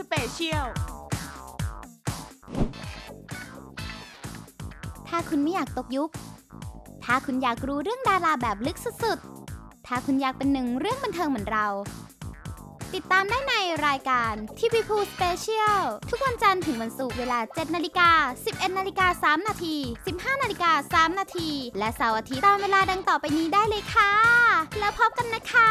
สเปเชียล ถ้าคุณไม่อยากตกยุค ถ้าคุณอยากรู้เรื่องดาราแบบลึกสุดๆ ถ้าคุณอยากเป็นหนึ่งเรื่องบันเทิงเหมือนเรา ติดตามได้ในรายการทีวีพูสเปเชียลทุกวันจันทร์ถึงวันศุกร์เวลา 7นาฬิกา11นาฬิกา3นาที15นาฬิกา3นาทีและเสาร์อาทิตย์ตามเวลาดังต่อไปนี้ได้เลยค่ะ แล้วพบกันนะคะ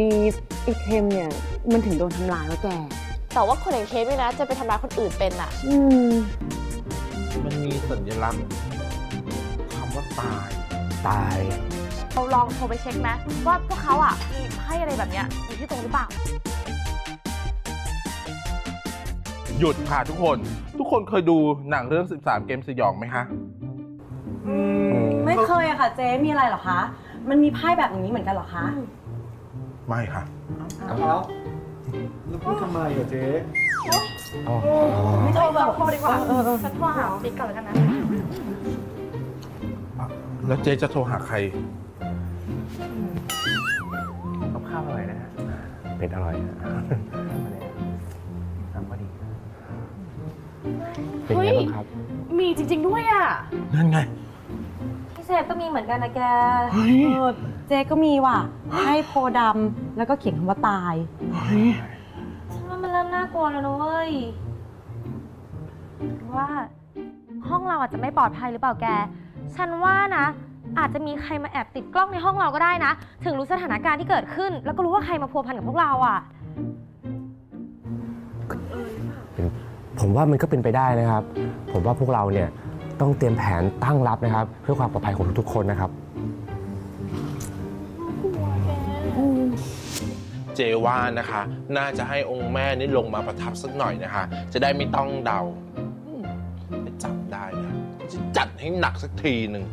ดีไอ้เทมเนี่ย มันถึงโดนทำร้ายวะแก แต่ว่าคนอย่างเคสเนี่ยนะจะไปทำร้ายคนอื่นเป็นอะอืม มันมีสัญลักษณ์คำว่าตาย ตาย เราลองโทรไปเช็คไหมว่าพวกเขาอะมีไพ่อะไรแบบเนี้ยอยู่ที่ตรงหรือเปล่า หยุดค่ะทุกคน ทุกคนเคยดูหนังเรื่อง 13 เกมสยองไหมคะไม่เคยอะค่ะเจ๊มีอะไรเหรอคะ มันมีไพ่แบบนี้เหมือนกันเหรอคะ ไม่ค่ะแล้วแล้วพูดทำไมอะเจ๊ไม่โทรแบบโทรดีกว่าฉันโทรหาติ๊กก่อนแล้วกันนะ แล้วเจ๊จะโทรหาใครกับข้าวอร่อยนะฮะเป็ดอร่อยนะน้ำก็ดีเป็นเฮ้ไงยบ้างครับ มีจริง ๆ ด้วยอะนั่นไงพี่เซฟก็มีเหมือนกันนะแก เฮ้ยเออเจ๊ก็มีว่ะไพ่โพธิ์ดำแล้วก็เขียนคำว่าตายเฮ้ยฉันว่ามันเริ่มน่ากลัวแล้วนะเว้ยว่า ห้องเราอาจจะไม่ปลอดภัยหรือเปล่าแก ฉันว่านะ อาจจะมีใครมาแอบติดกล้องในห้องเราก็ได้นะ ถึงรู้สถานการณ์ที่เกิดขึ้น แล้วก็รู้ว่าใครมาพัวพันกับพวกเราอะผมว่ามันก็เป็นไปได้นะครับ ผมว่าพวกเราเนี่ยต้องเตรียมแผนตั้งรับนะครับ เพื่อความปลอดภัยของทุกๆคนนะครับ เจว่านะคะ น่าจะให้องค์แม่นี่ลงมาประทับสักหน่อยนะคะ จะได้ไม่ต้องเดาอืมถ้าจับได้นะจะจัดให้หนักสักทีหนึ่ง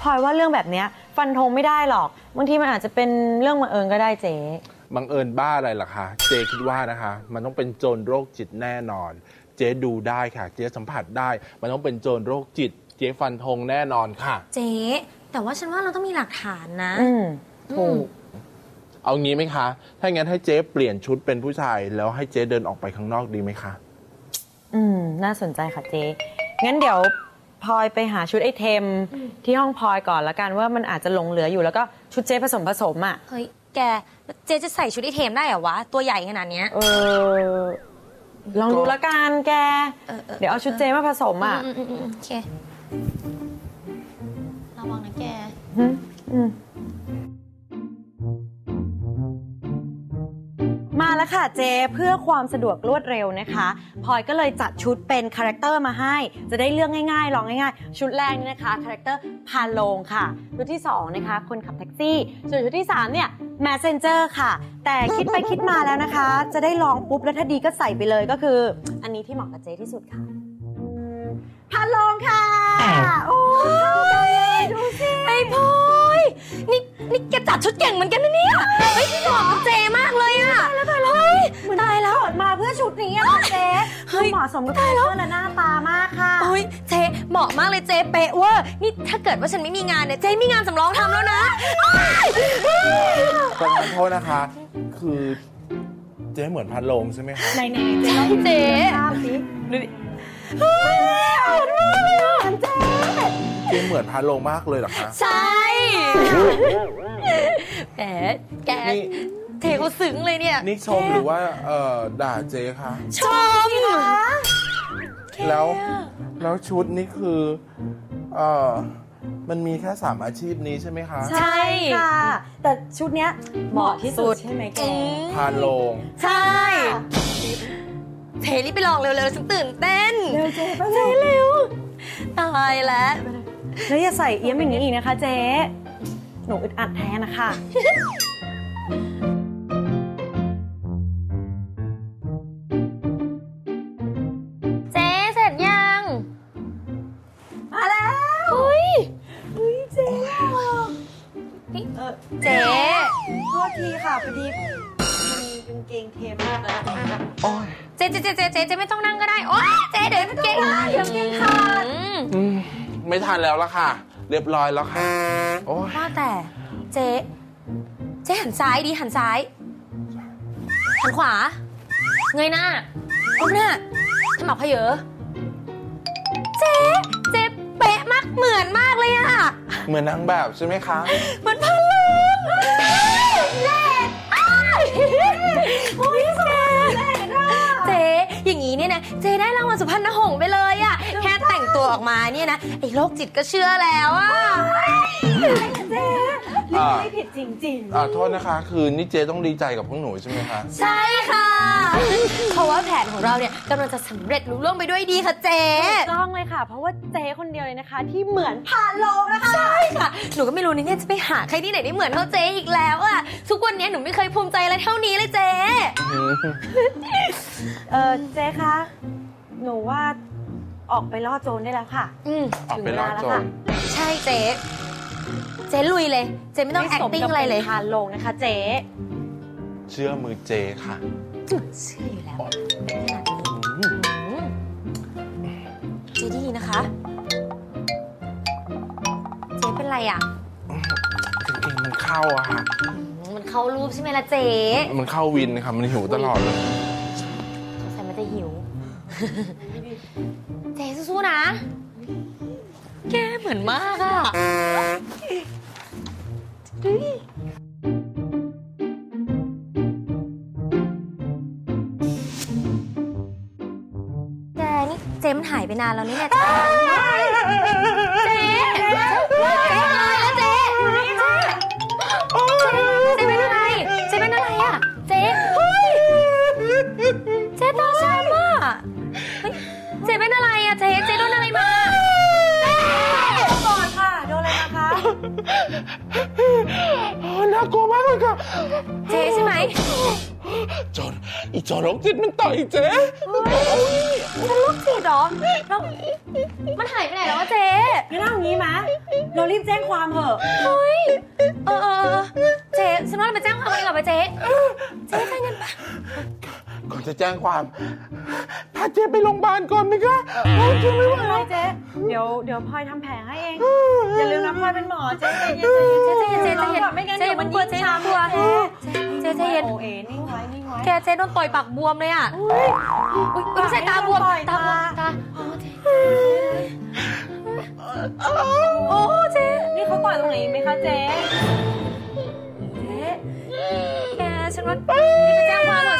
พลอยว่าเรื่องแบบเนี้ยฟันธงไม่ได้หรอกบางทีมันอาจจะเป็นเรื่องบังเอิญก็ได้เจ๊บังเอิญบ้าอะไรล่ะคะ เจคิดว่านะคะ มันต้องเป็นโจรโรคจิตแน่นอน เจดูได้ค่ะ เจสัมผัสได้ มันต้องเป็นโจรโรคจิต เจฟันธงแน่นอนค่ะ เจ๊แต่ว่าฉันว่าเราต้องมีหลักฐานนะอืมถูกเอางี้ไหมคะ ถ้างั้นให้เจ๊เปลี่ยนชุดเป็นผู้ชาย แล้วให้เจ๊เดินออกไปข้างนอกดีไหมคะ อืม น่าสนใจค่ะเจ๊งั้นเดี๋ยว พลอยไปหาชุดไอเทม ที่ห้องพลอยก่อนละกันว่ามันอาจจะหลงเหลืออยู่แล้วก็ชุดเจ๊ผสมผสมอะเฮ้ยแกเจ๊จะใส่ชุดไอเทมได้เหรอวะ ตัวใหญ่ขนาดเนี้ยเออลองดูละกันแกเออเออเดี๋ยวเอาชุดเจ๊มาผสมอะอืมอืมอืมโอเคระวังนะแก แล้วค่ะเจเพื่อความสะดวกรวดเร็วนะคะพลอยก็เลยจัดชุดเป็นคาแรคเตอร์มาให้ จะได้เลือกง่ายๆลองง่ายๆ ชุดแรกนี่นะคะคาแรคเตอร์พาโลงค่ะ ชุดที่2นะคะคนขับแท็กซี่ ส่วนชุดที่3เนี่ยแมสเซนเจอร์ค่ะ แต่คิดไปคิดมาแล้วนะคะ จะได้ลองปุ๊บแล้วถ้าดีก็ใส่ไปเลยก็คือ อันนี้ที่เหมาะกับเจที่สุดค่ะอืมพาโลงค่ะ โอ้ยดูสิไอ้พลอยนี่ นี่แกจัดชุดเก่งเหมือนกันนะเนี่ยเฮ้ยเหมาะกับเจมากเลยอะตายแล้วตายแล้วตายแล้วเกิดมาเพื่อชุดนี้อะค่ะเจ๊เฮ้ยเหมาะสมกับคาแรคเตอร์และหน้าตามากค่ะโอ้ยเจเหมาะมากเลยเจเป๊ะเวอร์นี่ถ้าเกิดว่าฉันไม่มีงานเนี่ยเจมีงานสำรองทำแล้วนะประทานโทษนะคะ คือเจ๊เหมือนพัดลมใช่ไหมคะไหนๆเจ๊ลองเจ๊ภาพสิเฮ้ยอ่อนมากเลยอะเจ๊ เหมือนพัดลมมากเลยเหรอคะใช่ แหม แก นี่ เทเขาซึ้งเลยเนี่ยนี่ชมหรือว่าเอ่อด่าเจ๊คะ ชมแล้วแล้วชุดนี่คือเอ่อมันมีแค่สามอาชีพนี้ใช่ไหมคะใช่ค่ะ แต่ชุดเนี้ยเหมาะที่สุดใช่ไหมแก พานโลง ใช่ เทรีบไปลองเร็วๆฉันตื่นเต้น เร็วเจ๊ไปเทเร็ว ตายแล้ว แล้วอย่าใส่เอี้ยมอย่างนี้อีกนะคะเจ๊ หนูอึดอัดแทนนะคะ เจ๊เสร็จยัง มาแล้วเฮ้ยเฮ้ยเจ๊นี่เออเจ๊โทษทีค่ะพอดีมีกางเกงเทมมากเลยนะคะเจ๊เจ๊เจ๊เจ๊เจ๊เจ๊ไม่ต้องนั่งก็ได้ โอ๊ยเจ๊เดี๋ยวเก่งเดี๋ยวเก่งขาดอืมอืม ไม่ทันแล้วละค่ะ เรียบร้อยแล้วค่ะ โอ้ยว่าแต่เจ๊เจ๊หันซ้ายดีหันซ้ายหันขวา เงยหน้าก้มหน้าขมับเขยอเจ๊เจ๊เป๊ะมากเหมือนมากเลยอะเหมือนนางแบบใช่ไหมคะ เหมือนพันลมเล็ดอ้ายโอ้ยเจ๊เจ๊อย่างนี้เนี่ยนะเจ๊ได้รางวัลสุพรรณหงส์ไปเลยอะแค่แตัวออกมาเนี่ยนะไอ้โรคจิตก็เชื่อแล้วอะเจ๊เรื่องไม่ผิดจริงๆอ่าโทษนะคะคือนี่เจต้องดีใจกับพวกหนูใช่ไหมคะ ใช่ค่ะ เพราะว่าแผนของเราเนี่ยกำลังจะสำเร็จลุล่วงไปด้วยดีค่ะเจ๊ถูกต้องเลยค่ะ เพราะว่าเจ๊คนเดียวเลยนะคะ ที่เหมือนผ่านโลงนะคะ ใช่ค่ะ หนูก็ไม่รู้นี่เนี่ยจะไปหาใครที่ไหนได้เหมือนเท่าเจ๊อีกแล้วอะทุกวันนี้หนูไม่เคยภูมิใจอะไรเท่านี้เลยเจ๊ เออเจ๊คะ หนูว่า ออกไปล่อโจรได้แล้วค่ะ อืมออกถึงไปเวล่อลาแล้วโจค่ะรใช่เจ๊เจ๊ลุยเลย เจ๊ไม่ต้องสม acting กับอะไรเลยป็นผ่านโลงนะคะเจ๊เชื่อมือเจค่ะ เชื่ออยู่แล้วเป็นขนาดนี้อืมเจ๊ดีนะคะ เจ๊เป็นไรอะกางเกงมันเข้าอะค่ะอืมมันเข้ารูปใช่ไหมล่ะเจ๊ มันเข้าวินค่ะ มันหิวตลอดเลยสงสัยมันจะหิวเจ๊สู้ๆ นะ แกเหมือนมากอะแกนี่เจมส์หายไปนานแล้วนี่เนี่ยเจ๊เจ๊เจ๊เป็นอะไรแล้วเจ๊ น่ากลัวมากเลยค่ะ เจ๊ใช่ไหมโจรอีโจรโรคจิตมันต่อยเจ๊มันลูกจิตเหรอแล้วมันหายไปไหนแล้ววะเจ๊งั้นเอางี้มะเรารีบแจ้งความเถอะ เฮ้ย เออเออเออเจ๊ฉันว่าเราไปแจ้งความกันดีกว่าไปเจ๊ เจ๊ใจเงินปะ ก่อนจะแจ้งความพาเจ๊ไปโรงพยาบาลก่อนไหมคะโอ้ยเจ๊ไม่ไหวไม่เป็นไรแล้ว เจ๊ เดี๋ยวเดี๋ยวพลอยทำแผลให้เอง อย่าลืมนะพลอยเป็นหมอเจ๊ใจเย็นเจ๊ใจเย็นเจ๊ใจเย็นรอก่อนไม่งั้นเจ๊เดี๋ยวมันกลัวยิ่งเจ๊ช้ำกลัวเจ๊เจ๊ใจเย็นโอเอนิ่งไว้นิ่งไว้แกเจ๊โดนต่อยปากบวมเลยอะอุ้ยอุ๊ยไม่ใช่ตาบวมตาบวมตาอ๋อเจ๊โอ้เจ๊นี่เขาต่อยตรงไหนอีกไหมคะเจ๊เจ๊แกฉันว่านี่ไปแจ้งความเหรอ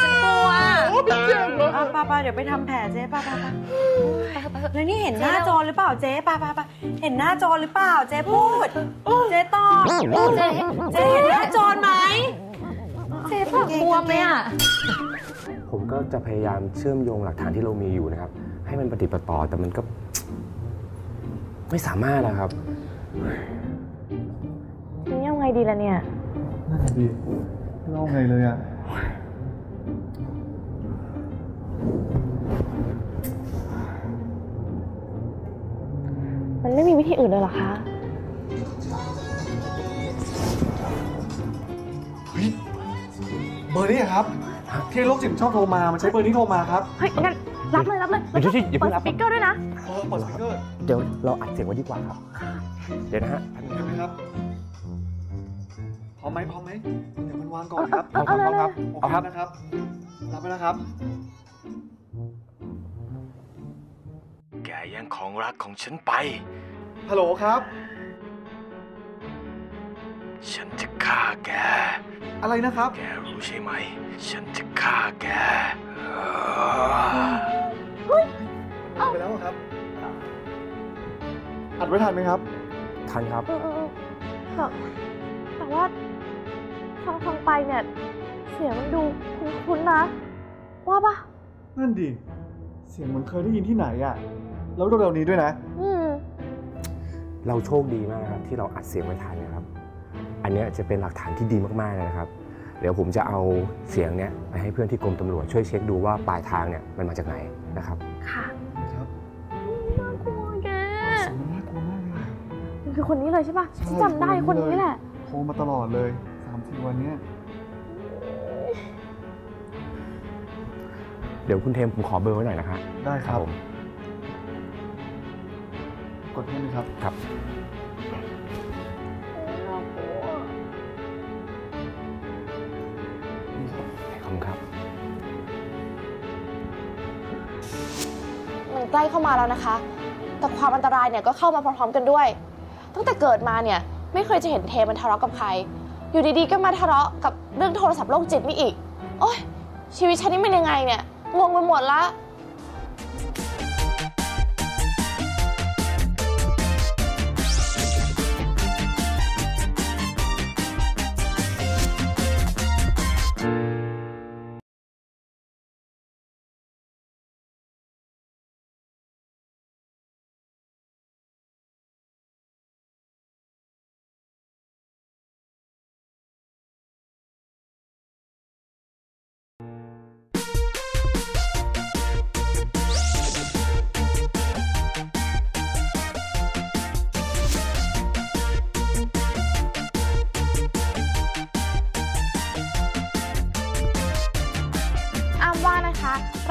ฉันกลัวโอ้ เป็นเจ็บเหรออะป้าป้าเดี๋ยวไปทำแผลเจ๊ป้าป้าป้าแล้วนี่เห็นหน้าจอหรือเปล่าเจ๊ป้าป้าป้าเห็นหน้าจอหรือเปล่าเจ๊พูด เจ๊ตอบเจ๊เจ๊เห็นหน้าจอไหมเจ๊ปากบวมเลยอะผมก็จะพยายามเชื่อมโยงหลักฐานที่เรามีอยู่นะครับ ให้มันปฏิดปะต่อแต่มันก็ ไม่สามารถนะครับทีนี้ยังไงดีล่ะเนี่ยนั่นแหละดิไม่เล่าไงเลยอะ มันไม่มีวิธีอื่นเลยเหรอคะ เฮ้ยเบอร์นี้อะครับ ที่โรคจิตชอบโทรมา มันใช้เบอร์นี้โทรมาครับเฮ้ยงั้นรับเลยรับเลยเดี๋ยวๆอย่าเพิ่เปิดงรับสปีกเกอร์ด้วยนะเออเปิดสปีกเกอร์เดี๋ยวเราอัดเสียงไว้ดีกว่าครับ เดี๋ยวนะฮะ เห็นไหมครับ พร้อมไหมพร้อมไหมเดี๋ยวมันวางก่อนครับ เอาเอาเอาครับเอาครับโอเคนะครับ รับไปนะครับ แกยังของรักของฉันไป ฮัลโหลครับ ฉันจะฆ่าแก อะไรนะครับ แกรู้ใช่ไหม ฉันจะฆ่าแกอัดไปแล้วอะครับ อัดไว้ทันไหมครับ ทันครับเออเออเออแต่แต่ว่าฟังฟังไปเนี่ย เสียงมันดูคุ้นๆนะ ว่าปะนั่นดิ เสียงเหมันเคยได้ยินที่ไหนอะ แล้วเร็วๆนี้ด้วยนะ อืมเราโชคดีมากนะครับที่เราอัดเสียงไว้ทันนะครับ อันเนี้ยจะเป็นหลักฐานที่ดีมากๆเลยนะครับ เดี๋ยวผมจะเอาเสียงเนี้ยไปให้เพื่อนที่กรมตำรวจช่วยเช็คดูว่าปลายทางเนี่ยมันมาจากไหนนะครับ ค่ะครับน่ากลัวแกเสียงมันน่ากลัวมากเลยมันคือคนนี้เลยใช่ปะใช่ฉันจำได้คนนี้แหละ โทรมาตลอดเลยสามสี่วันเนี้ยเดี๋ยวคุณเทมผมขอเบอร์ไว้หน่อยนะครับได้ครับผมก ดให้ไหมครับครับนี่ครับขอบคุณครับ มันใกล้เข้ามาแล้วนะคะ แต่ความอันตรายเนี่ยก็เข้ามาพร้อมๆกันด้วย ตั้งแต่เกิดมาเนี่ยไม่เคยจะเห็นเทมันทะเลาะกับใคร อยู่ดีๆก็มาทะเลาะกับเรื่องโทรศัพท์โรคจิตนี่อีก โอ๊ยชีวิตฉันนี่มันยังไงเนี่ย งงไปหมดละ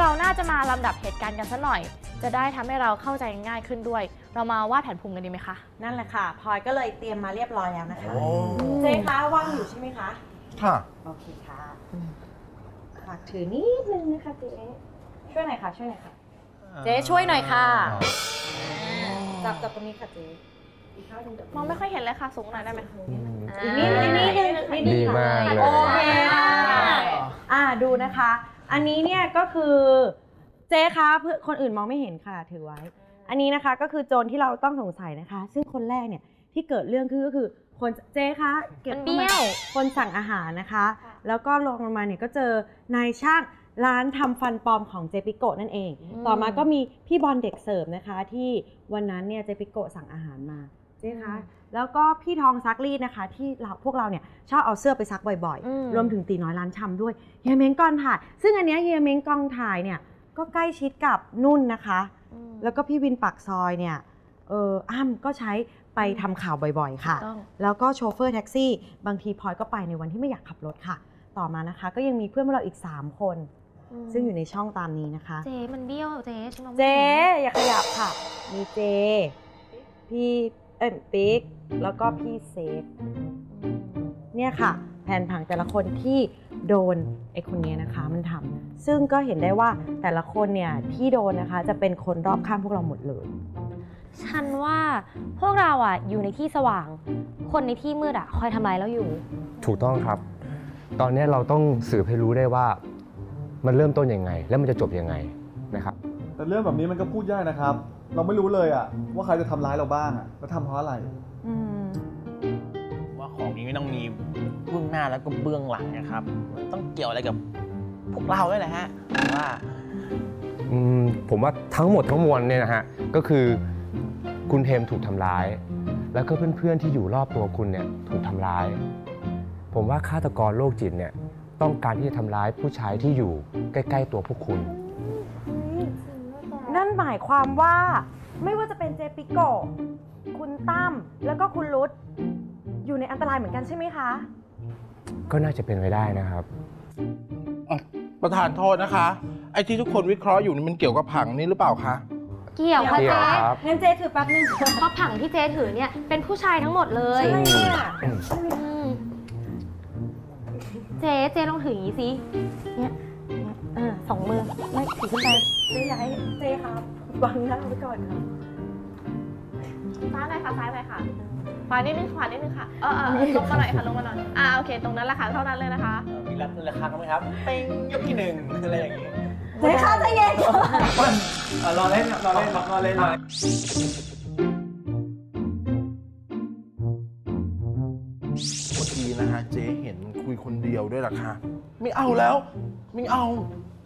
เราน่าจะมาลำดับเหตุการณ์กันสักหน่อย จะได้ทำให้เราเข้าใจง่ายขึ้นด้วย เรามาวาดแผนภูมิกันดีไหมคะ นั่นแหละค่ะพลอยก็เลยเตรียมมาเรียบร้อยแล้วนะคะโอ้เจ๊คะว่างอยู่ใช่ไหมคะ ค่ะ โอเคค่ะฝากถือนิดนึงนะคะเจ๊ช่วยหน่อยค่ะ ช่วยหน่อยค่ะ เจ๊ช่วยหน่อยค่ะ จับจับตรงนี้ค่ะเจ๊อีกข้างหนึ่งเดี๋ยวมองไม่ค่อยเห็นเลยค่ะ สูงหน่อยได้ไหมอีกนิดนึงนิดนึงนิดนึงดีมากเลย โอเคค่ะ อ่าดูนะคะ อันนี้เนี่ยก็คือเจ๊คะเพื่อคนอื่นมองไม่เห็นค่ะถือไว้ อันนี้นะคะก็คือโจรที่เราต้องสงสัยนะคะ ซึ่งคนแรกเนี่ยที่เกิดเรื่องคือก็คือคนเจ๊คะเก็บมันเบี้ยวคนสั่งอาหารนะคะ แล้วก็ลงมาเนี่ยก็เจอนายช่างร้านทำฟันปลอมของเจปิโกะนั่นเอง ต่อมาก็มีพี่บอลเด็กเสิร์ฟนะคะ ที่วันนั้นเนี่ยเจปิโกะสั่งอาหารมาเจ๊คะ แล้วก็พี่ทองซักรีดนะคะ ที่เราพวกเราเนี่ยชอบเอาเสื้อไปซักบ่อยอืม ๆ รวมถึงตีน้อยร้านชำด้วยเฮียเม้งกองถ่าย ซึ่งอันเนี้ยเฮียเม้งกองถ่ายเนี่ยก็ใกล้ชิดกับนุ่นนะคะ แล้วก็พี่วินปากซอยเนี่ยเอออ้ำก็ใช้ไปทำข่าวบ่อยๆ ค่ะ ต้อง แล้วก็โชเฟอร์แท็กซี่ บางทีพลอยก็ไปในวันที่ไม่อยากขับรถค่ะ ต่อมานะคะ ก็ยังมีเพื่อนของเราอีก 3 คน ซึ่งอยู่ในช่องตามนี้นะคะ เจ๊มันเบี้ยวเจ๊ฉันมองไม่เจ๊เห็นอย่าขยับค่ะ มีเจ พี่ เอ้ยปิ๊กแล้วก็พี่เซฟเนี่ยค่ะ แผนผังแต่ละคนที่โดนไอ้คนเนี้ยนะคะมันทำซึ่งก็เห็นได้ว่าแต่ละคนเนี่ยที่โดนนะคะจะเป็นคนรอบข้างพวกเราหมดเลย ฉันว่าพวกเราอะอยู่ในที่สว่าง คนในที่มืดอะคอยทำร้ายเราอยู่ ถูกต้องครับ ตอนนี้เราต้องสืบให้รู้ได้ว่า มันเริ่มต้นยังไง แล้วมันจะจบยังไงนะครับ แต่เรื่องแบบนี้มันก็พูดยากนะครับ เราไม่รู้เลยอะว่าใครจะทำร้ายเราบ้างอะแล้วทำเพราะอะไร อืม ว่าของนี้ไม่ต้องมีเบื้องหน้าแล้วก็เบื้องหลังนะครับมันต้องเกี่ยวอะไรกับพวกเราด้วยแหละฮะผมว่าอืมผมว่าทั้งหมดทั้งมวลเนี่ยนะฮะก็คือคุณเทมถูกทำร้าย แล้วก็เพื่อนๆที่อยู่รอบตัวคุณเนี่ยถูกทำร้าย ผมว่าฆาตกรโรคจิตเนี่ยต้องการที่จะทำร้ายผู้ชายที่อยู่ใกล้ ๆ ตัวพวกคุณนั่น หมายความว่า ไม่ว่าจะเป็นเจปิโกะคุณตั้มแล้วก็คุณรุตอยู่ในอันตรายเหมือนกันใช่ไหมคะ ก็น่าจะเป็นไปได้นะครับประธานโทษนะคะ ไอ้ที่ทุกคนวิเคราะห์อยู่นี่มันเกี่ยวกับผังนี่หรือเปล่าคะ เกี่ยวค่ะเกี่ยวเจ๊ครับ งั้นเจถือแป๊บนึงเพราะผังที่เจ๊ถือเนี่ยเป็นผู้ชายทั้งหมดเลยใช่ค่ะอืมเจ๊เจ๊ลองถืออย่างนี้สิเนี่ยเออ สองมือไม่ถือขึ้นไปเจอยากให้เจครับวางหน้าไว้ก่อนค่ะซ้ายหน่อยค่ะซ้ายหน่อยค่ะขวานิดนึงขวานิดนึงค่ะเออเออลงมาหน่อยค่ะลงมาหน่อยอ่าโอเคตรงนั้นแหละค่ะเท่านั้นเลยนะคะมีรับราคาไหมครับเป้งยกที่หนึ่งอะไรอย่างงี้เจค่ะใจเย็นเออรอเล่นรอเล่นรอเล่นรอเล่นเมื่อกี้นะฮะเจ๊เห็นมันคุยคนเดียวด้วยเหรอคะไม่เอาแล้ว ไม่เอา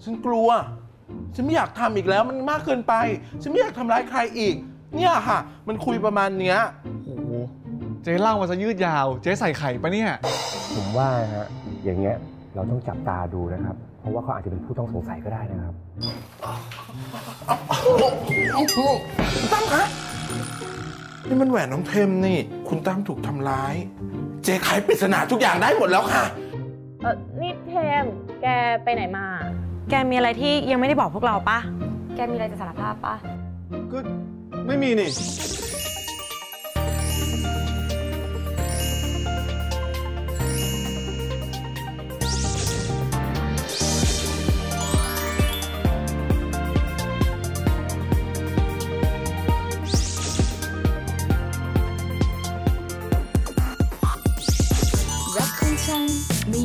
ฉันกลัว ฉันไม่อยากทำอีกแล้ว มันมากเกินไป ฉันไม่อยากทำร้ายใครอีก เนี่ยค่ะ มันคุยประมาณเนี้ยโอ้โหเจ๊เล่ามาซะยืดยาว เจ๊ใส่ไข่ปะเนี่ย ผมว่าฮะอย่างเงี้ยเราต้องจับตาดูนะครับ เพราะว่าเขาอาจจะเป็นผู้ต้องสงสัยก็ได้นะครับตั้มคะนี่มันแหวนน้องเทมนี่ คุณตั้มถูกทำร้าย เจ๊ไขปริศนาทุกอย่างได้หมดแล้วค่ะ เออนี่เทม แกไปไหนมา แกมีอะไรที่ยังไม่ได้บอกพวกเราปะแกมีอะไรจะสารภาพปะก็ไม่มีนี่ รักของฉันไม่